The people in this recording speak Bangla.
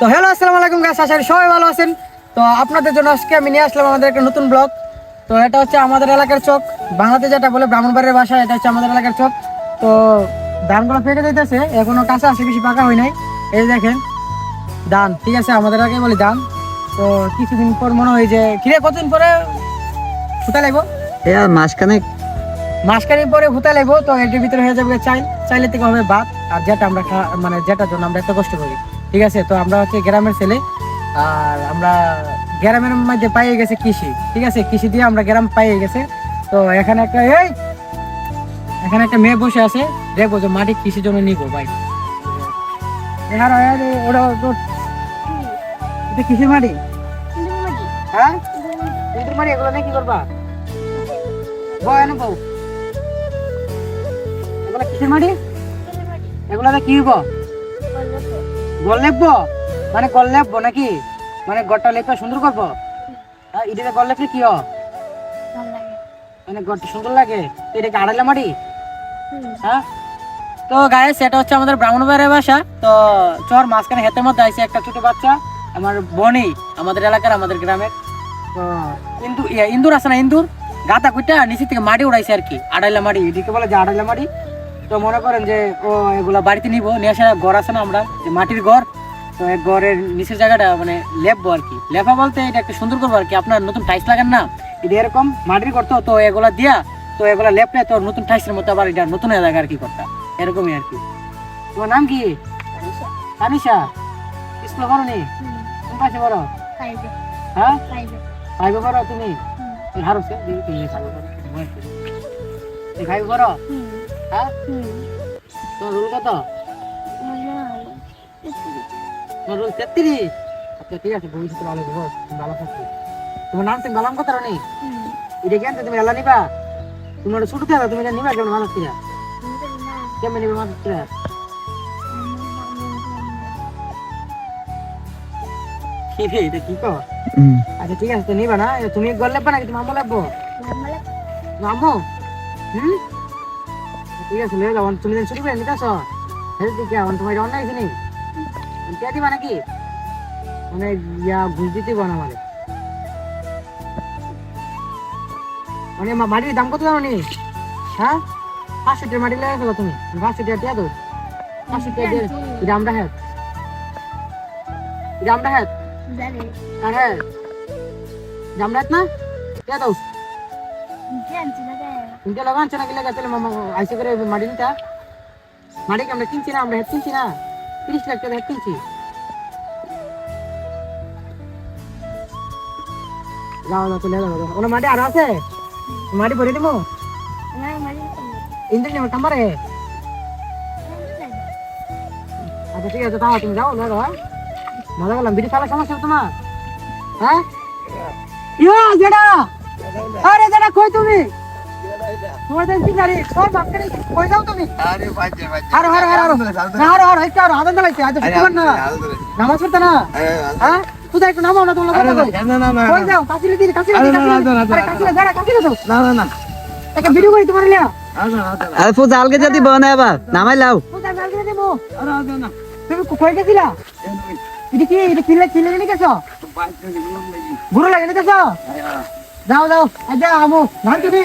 তো হ্যালো আসসালামু আলাইকুম গাছ আশা করি সবাই ভালো আছেন। তো আপনাদের জন্য আজকে আমি নিয়ে আসলাম আমাদের একটা নতুন ব্লগ তো এটা হচ্ছে আমাদের এলাকার চোখ বাংলাতে যেটা বলে ব্রাহ্মণবাড়ির ভাষা এটা হচ্ছে আমাদের এলাকার চোখ তো ধানগুলো ফেটে যাইতেছে এখনও কাঁচা আসে বেশি পাকা হয় নাই। এই দেখেন ধান ঠিক আছে আমাদের এলাকায় বলি ধান। তো কিছুদিন পর মনে হয় যে কিরে কতদিন পরে ফুটা লাগবো? এ আর মাসখানেক। মাসখানি পরে ভুতা লাগবো তো এটির ভিতরে হয়ে যাবে চাইল চাইলে থেকে হবে ভাত আর যেটা আমরা মানে যেটার জন্য আমরা এত কষ্ট করি। ঠিক আছে? তো আমরা হচ্ছে গ্রামের ছেলে, আর আমরা গ্রামের মধ্যে পাইয়ে গেছে কৃষি, ঠিক আছে? কৃষি দিয়ে আমরা গ্রাম পাইয়ে গেছে। তো এখানে একটা, এই! এখানে একটা মেয়ে বসে আছে। দেখব যে মাটি কৃষির জন্য নিবো, ভাই। ওটা এটা কৃষির মাটি? হ্যাঁ? কি করবা? এগুলো কি হইব? গল লেপবো? মানে গল লেপবো নাকি? মানে গড়টা লেপে সুন্দর করব? হ্যাঁ ইডিতে গল লেপলে কি হয়? মানে গড়টা সুন্দর লাগে? তো এটা কি আড়াইলা মাটি? হ্যাঁ? তো গায়ে সেটা হচ্ছে আমাদের ব্রাহ্মণবাড়ির বাসা। তো চর মাঝখানে হেতের মধ্যে আছে একটা ছোট বাচ্চা। আমার বনি আমাদের এলাকার আমাদের গ্রামের। তো ইন্দুর ইন্দুর আছে না ইন্দুর? গাতা কুইটা নিচে থেকে মাটি উড়াইছে আর কি আড়াইলা মাটি। এদিকে বলে যে আড়াইলা মাটি। তো মনে করেন যে ও এগুলা বাড়িতে নিব নিয়ে আসে ঘর আছে না আমরা যে মাটির ঘর তো এই ঘরের নিচের জায়গাটা মানে লেপবো আর কি লেপা বলতে এটা একটা সুন্দর করব আর কি আপনার নতুন টাইস লাগান না এটা এরকম মাটির করতো তো এগুলা দিয়া তো এগুলা লেপলে তো নতুন টাইসের মতো আবার এটা নতুন হয়ে যাবে আর কি করতা এরকমই আর কি তোমার নাম কি তানিশা স্কুল করো নি কোন পাশে বড় হ্যাঁ ভাইব করো তুমি হারছে এই করো হ্যাঁ? তোমার রুল কত? তোমার রুল তেত্রিশ। আচ্ছা ঠিক আছে ভবিষ্যতে ভালো দেবো ভালো থাকবে তোমার নাম তুমি বালাম কত রানি? এটা কেন তুমি এলা নিবা? তোমার ছোট থেকে তুমি এটা নিবা কেমন মানুষ কিনা কেমন নিবে মানুষ কিনা এটা কি কর? আচ্ছা ঠিক আছে তো নিবা না? তুমি গল লেখবা নাকি? তুমি আমো লেখবো আমো হুম? ঠিক আছে লে যাও তুমি যেন ছুটি করে নিতে আসো হেল্প দিকে আমার তোমার অন্যায় নেই কে দিবা নাকি? মানে ইয়া ঘুষ দিতে না মানে মানে মাটির দাম কত জানো নি? হ্যাঁ? পাঁচশো টাকা মাটি লেগে গেলো তুমি। পাঁচশো টাকা দিয়া দো পাঁচশো টাকা দিয়ে আমরা হ্যাঁ আমরা হ্যাঁ হ্যাঁ জামরাত না? কে দাও। কিনছি না আমরা হেড কিনছি না তিরিশ লাখ টাকা হেড কিনছি যাও যাও চলে যাও ওনা মাটি আরও আছে মাটি ভরে দিব ইন্দ্র নেমে তাম্বারে আচ্ছা ঠিক আছে তাও তুমি যাও হ্যাঁ মজা করলাম বিড়ি খাওয়ার সমস্যা তোমার হ্যাঁ ইয়া জেডা আরে জেডা কই তুমি কি গাড়ি কই যাও তুমি আরে বাজে বাজে হারো হারো হারো না হারো হারো একটা হারো আদন দালাইছে আজ শুক্রবার না নামাজ পড়তে না হ্যাঁ তুই একটু নামাও না তোমরা না না না কই যাও কাছিলে দিদি কাছিলে দিদি আরে কাছিলে জেডা কাছিলে দাও না না না একটা ভিডিও করি তোমার লিয়া আরে আলকে যদি বনে আবার নামাই লাও তুমি কই গেছিলা এটা কি এটা কিলে কিলে নিয়ে গেছো গুরু লাগে নিয়ে গেছো যাও যাও আচ্ছা আমু ধান তুমি?